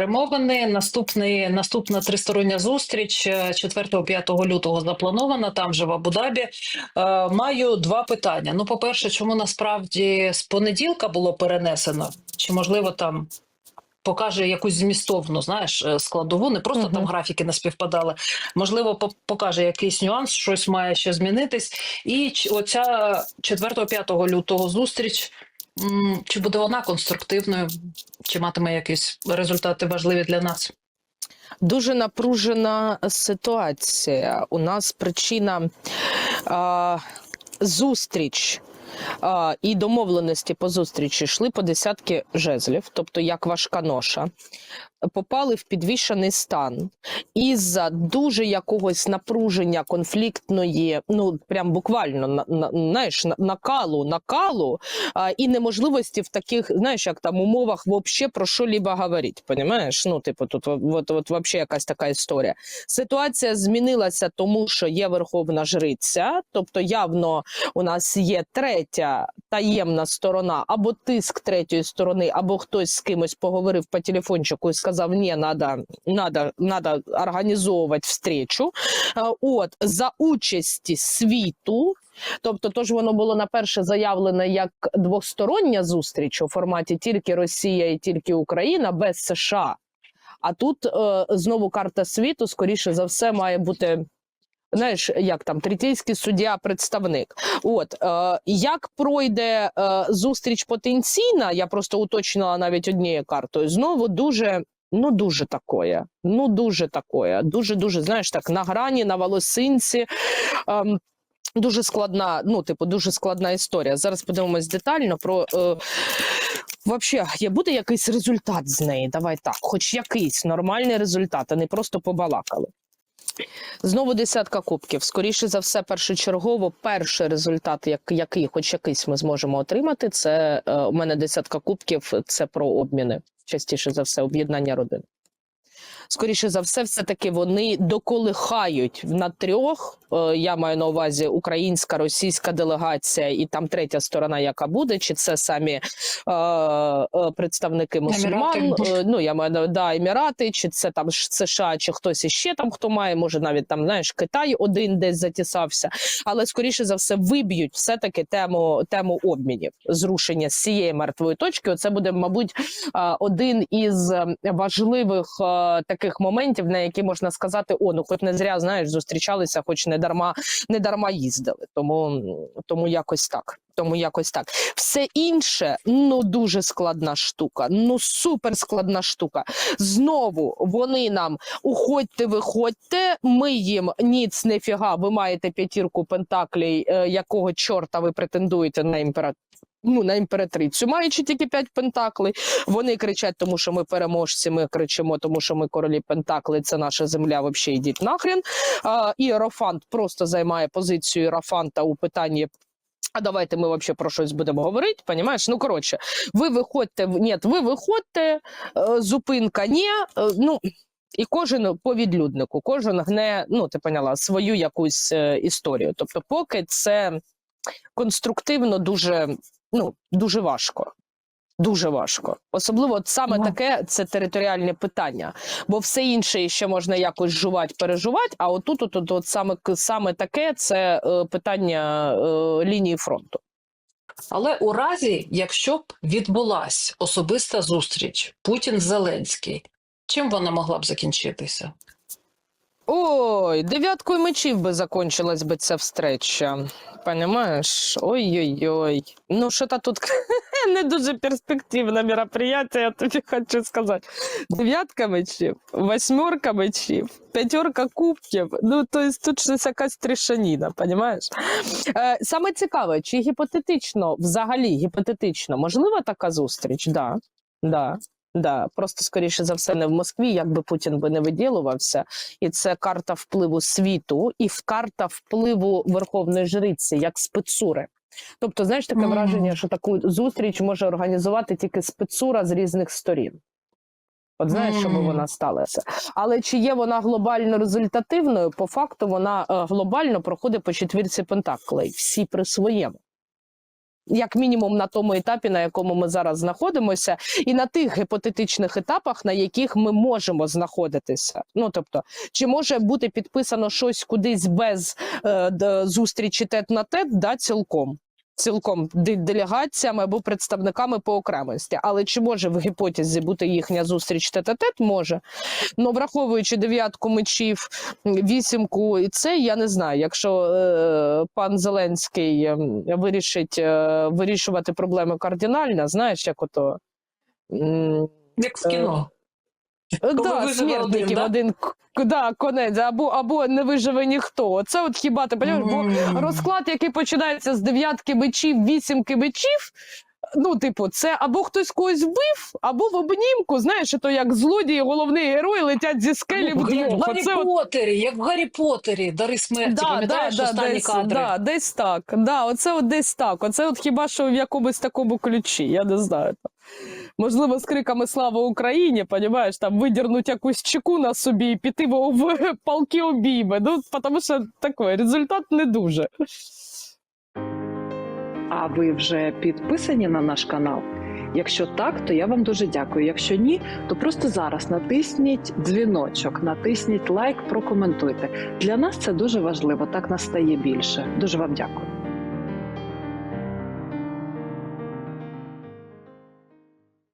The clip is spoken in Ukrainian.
перемовини. Наступний наступна тристороння зустріч е, 4-5 лютого запланована. Там же в Абу-Дабі. Е, Маю два питання. Ну, по-перше, чому насправді з понеділка було перенесено? Чи можливо там покаже якусь змістовну, знаєш, е, складову? Не просто Мгм. там графіки не співпадали. Можливо, покаже якийсь нюанс, щось має ще змінитись. І оця 4-5 лютого зустріч. Чи буде вона конструктивною, чи матиме якісь результати важливі для нас? Дуже напружена ситуація. У нас причина а, зустріч. І домовленості по зустрічі йшли по десятки жезлів, тобто як важка ноша, попали в підвішений стан із-за дуже якогось напруження конфліктної, ну прям буквально на, на, знаєш, накалу, накалу а, і неможливості в таких, знаєш, як там умовах вообще про що либо говорити. Понімаєш? Ну, типу, тут от, от, вообще якась така історія. Ситуація змінилася, тому що є верховна жриця, тобто явно у нас є третя таємна сторона, або тиск третьої сторони, або хтось з кимось поговорив по телефончику і сказав: ні, надо, надо, надо організовувати встречу. Е, От за участі світу. Тобто, то ж воно було на перше заявлено як двостороння зустріч у форматі тільки Росія і тільки Україна без США. А тут е, знову карта світу, скоріше за все, має бути. Знаєш, як там третійський суддя, представник. От е, як пройде е, зустріч потенційна, я просто уточнила навіть однією картою. Знову дуже. Ну, дуже такое. Ну, дуже такое. Дуже, дуже, знаєш, так на грані, на волосинці. Ем, дуже складна, ну, типу, дуже складна історія. Зараз подивимось детально про. Е, Вообще, є буде якийсь результат з неї? Давай так, хоч якийсь нормальний результат, а не просто побалакали. Знову десятка кубків. Скоріше за все, першочергово, перший результат, як, який, хоч якийсь ми зможемо отримати, це е, у мене десятка кубків це про обміни. Частіше за все, об'єднання родин. Скоріше за все, все-таки вони доколихають на трьох. е, Я маю на увазі українська, російська делегація, і там третя сторона, яка буде, чи це самі е, е, представники мусульман. Емірати. е, Ну я маю на да, Емірати, чи це там США, чи хтось іще там хто має, може навіть там знаєш Китай один десь затісався. Але скоріше за все виб'ють все-таки тему тему обмінів, зрушення з цієї мертвої точки. Оце буде, мабуть, один із е, важливих е, таких моментів, на які можна сказати: о, ну хоч не зря знаєш, зустрічалися, хоч не дарма не дарма їздили. Тому, тому якось так. Тому якось так. Все інше ну дуже складна штука. Ну супер складна штука. Знову вони нам уходьте, виходьте. Ми їм ніц нефіга. Ви маєте п'ятірку пентаклей. Е, якого чорта ви претендуєте на імператора? Ну, на імператрицю, маючи тільки п'ять пентаклей, вони кричать, тому що ми переможці. Ми кричимо, тому що ми королі пентакли. Це наша земля. Вообще йдіть нахрен. А, і Єрофант просто займає позицію Єрофанта у питанні. А давайте ми вообще про щось будемо говорити, понімаєш? Ну коротше, ви виходьте, в- ні, ви виходьте, е, зупинка ні. е, ну і кожен по відлюднику, кожен гне, ну ти поняла, свою якусь е, історію. Тобто, поки це конструктивно дуже, ну, дуже важко. Дуже важко. Особливо от саме таке це територіальне питання. Бо все інше ще можна якось жувати, переживати, а отут, от, от, от саме, саме таке це е, питання е, лінії фронту. Але у разі, якщо б відбулась особиста зустріч Путін-Зеленський, чим вона могла б закінчитися? Ой, дев'яткою мечів би закончилась би ця встреча. Понимаєш? Ой-ой-ой. Ну, що то тут не дуже перспективне мероприятие, я тобі хочу сказати. Дев'ятка мечів, восьмерка мечів, п'ятерка кубків. Ну, то есть тут щось якась трішаніна, понімаєш? Е, саме цікаве, чи гіпотетично, взагалі гіпотетично, можлива така зустріч? Да, да. Да, просто скоріше за все не в Москві, якби Путін би не виділувався, і це карта впливу світу, і карта впливу верховної жриці, як спецури. Тобто, знаєш, таке враження, що таку зустріч може організувати тільки спецура з різних сторін. От знаєш, щоб вона сталася. Але чи є вона глобально результативною? По факту вона е, глобально проходить по четвірці пентаклей, всі при своєму. Як мінімум на тому етапі, на якому ми зараз знаходимося, і на тих гіпотетичних етапах, на яких ми можемо знаходитися. Ну тобто, чи може бути підписано щось кудись без е, зустрічі тет на тет, да, цілком. Цілком делегаціями або представниками по окремості, але чи може в гіпотезі бути їхня зустріч тет-а-тет? Може. Ну, враховуючи дев'ятку мечів, вісімку і це, я не знаю. Якщо е, пан Зеленський е, вирішить е, вирішувати проблеми кардинально, знаєш, як ото. Як в кіно. Е, Да, смертників один, да? один да, конець, або, або не виживе ніхто. Це от хіба ти розумієш? Бо розклад, який починається з дев'ятки мечів, вісімки мечів. Ну, типу, це або хтось когось вбив, або в обнімку, знаєш, то як злодії, головний герой летять зі скелі Ну, як в. Гаррі Поттері, як в Гаррі Поттері, дари смерті, пам'ятаєш останні десь, кадри? Да, десь так. Да, оце от десь так. Оце от хіба що в якомусь такому ключі, я не знаю. Можливо, з криками Слава Україні, понімаєш, там видірнуть якусь чеку на собі і піти в палки обійми. Ну, тому що такий результат не дуже. А ви вже підписані на наш канал? Якщо так, то я вам дуже дякую. Якщо ні, то просто зараз натисніть дзвіночок, натисніть лайк, прокоментуйте. Для нас це дуже важливо. Так нас стає більше. Дуже вам дякую.